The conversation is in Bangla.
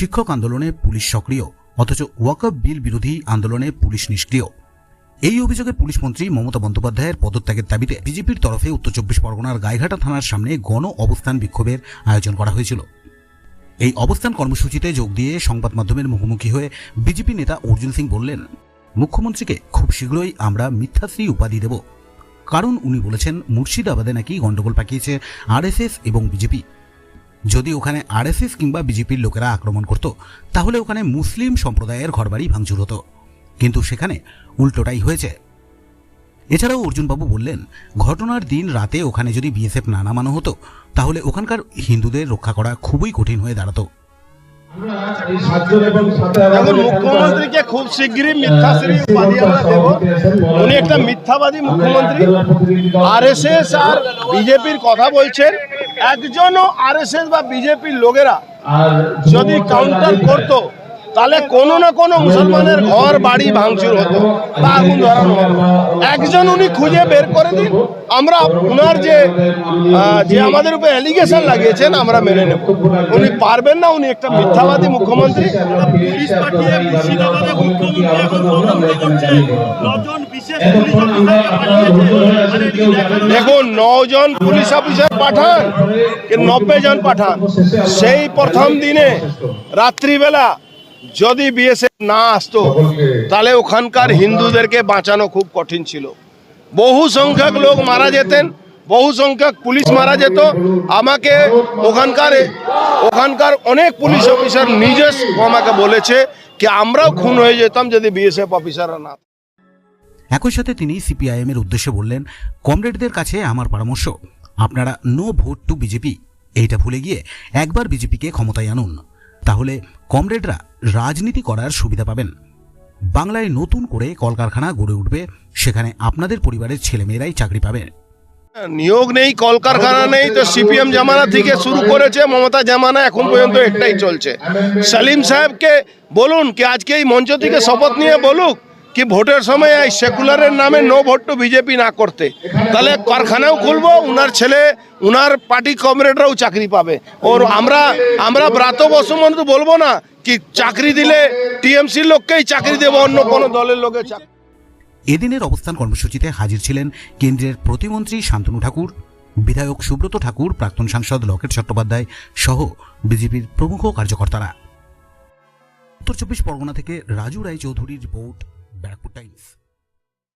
শিক্ষক আন্দোলনে পুলিশ সক্রিয়, অথচ ওয়াকফ বিল বিরোধী আন্দোলনে পুলিশ নিষ্ক্রিয়। এই অভিযোগে পুলিশ মন্ত্রী মমতা বন্দ্যোপাধ্যায়ের পদত্যাগের দাবিতে বিজেপির তরফে উত্তর চব্বিশ পরগনার গাইঘাটা থানার সামনে গণ অবস্থান বিক্ষোভের আয়োজন করা হয়েছিল। এই অবস্থান কর্মসূচিতে যোগ দিয়ে সংবাদ মাধ্যমের মুখোমুখি হয়ে বিজেপি নেতা অর্জুন সিং বললেন, মুখ্যমন্ত্রীকে খুব শীঘ্রই আমরা মিথ্যাশ্রী উপাধি দেব। কারণ উনি বলেছেন, মুর্শিদাবাদে নাকি গন্ডগোল পাকিয়েছে আরএসএস এবং বিজেপি। যদি ওখানে আরএসএস কিংবা বিজেপির লোকেরা আক্রমণ করত তাহলে ওখানে মুসলিম সম্প্রদায়ের ঘরবাড়ি ভাঙচুর হতো। কিন্তু সেখানে উল্টোটাই হয়েছে। এছাড়াও অর্জুনবাবু বললেন ঘটনার দিন রাতে ওখানে যদি বিএসএফ না নামানো হতো তাহলে ওখানকার হিন্দুদের রক্ষা করা খুবই কঠিন হয়ে দাঁড়াতো। এখন মুখ্যমন্ত্রীকে খুব শিগগিরই মিথ্যাশ্রী উপাধি আমরা দেব। উনি একটা মিথ্যাবাদী মুখ্যমন্ত্রী। আরএসএস আর বিজেপির কথা বলছেন। একজনও আরএসএস বা বিজেপির লোকেরা যদি কাউন্টার করতো তাহলে কোনো না কোনো মুসলমানের ঘর বাড়ি ভাঙচুর হতো। বা আগুন ধরানো হতো। একজন উনি খুঁজে বের করে দিন। আমরা ওনার যে যে আমাদের উপর অ্যালিগেশন লাগিয়েছেন আমরা মেনে নেব। উনি পারবেন না উনি একটা মিথ্যাবাদী মুখ্যমন্ত্রী। দেখানো নজন পুলিশ অফিসার পাঠান নব্বই জন পাঠান। সেই প্রথম দিনে রাত্রিবেলা যদি বিএসএফ না আসতো, তাহলে ওখানকার হিন্দুদেরকে বাঁচানো খুব কঠিন ছিল। বহু সংখ্যক লোক মারা যেতেন, বহু সংখ্যক পুলিশ মারা যেত। আমাকে ওখানকার ওখানকার অনেক পুলিশ অফিসার নিজের আমাকে বলেছে, কি আমরাও খুন হয়ে যেতাম যদি বিএসএফ অফিসাররা না একই সাথে তিনি সিপিআইএম এর উদ্দেশ্যে বললেন, কমরেডদের কাছে আমার পরামর্শ, আপনারা নো ভোট টু বিজেপি। এইটা ভুলে গিয়ে একবার বিজেপিকে ক্ষমতায় আনুন। তাহলে কমরেডরা রাজনীতি করার সুবিধা পাবেন। বাংলায় নতুন করে কলকারখানা গড়ে উঠবে, সেখানে আপনাদের পরিবারের ছেলেমেয়েরাই চাকরি পাবে। নিয়োগ নেই, কলকারখানা নেই, তো সিপিএম জামানা থেকে শুরু করেছে, মমতা জামানা এখন পর্যন্ত একটাই চলছে। সালিম সাহেবকে বলুন, কি আজকে এই মঞ্চ থেকে শপথ নিয়ে বলুক? কি ভোটের সময় এই সেকুলারের নামে নো ভোট টু বিজেপি না করতে? তাহলে কারখানাও খুলবো, উনার ছেলে, উনার পার্টি কমরেডরাও চাকরি পাবে। ওর আমরা আমরা ব্রাত বসুমন্ত বলব না কি চাকরি দিলে টিএমসির লোককেই চাকরি দেবো, অন্য কোনো দলের লোকের চাকরি। এদিনের অবস্থান কর্মসূচিতে হাজির ছিলেন কেন্দ্রের প্রতিমন্ত্রী শান্তনু ঠাকুর, বিধায়ক সুব্রত ঠাকুর, প্রাক্তন সাংসদ লকেট চট্টোপাধ্যায় সহ বিজেপির প্রমুখ কার্যকর্তারা। উত্তর চব্বিশ পরগনা থেকে রাজু রায় চৌধুরীর রিপোর্ট। Backward Times.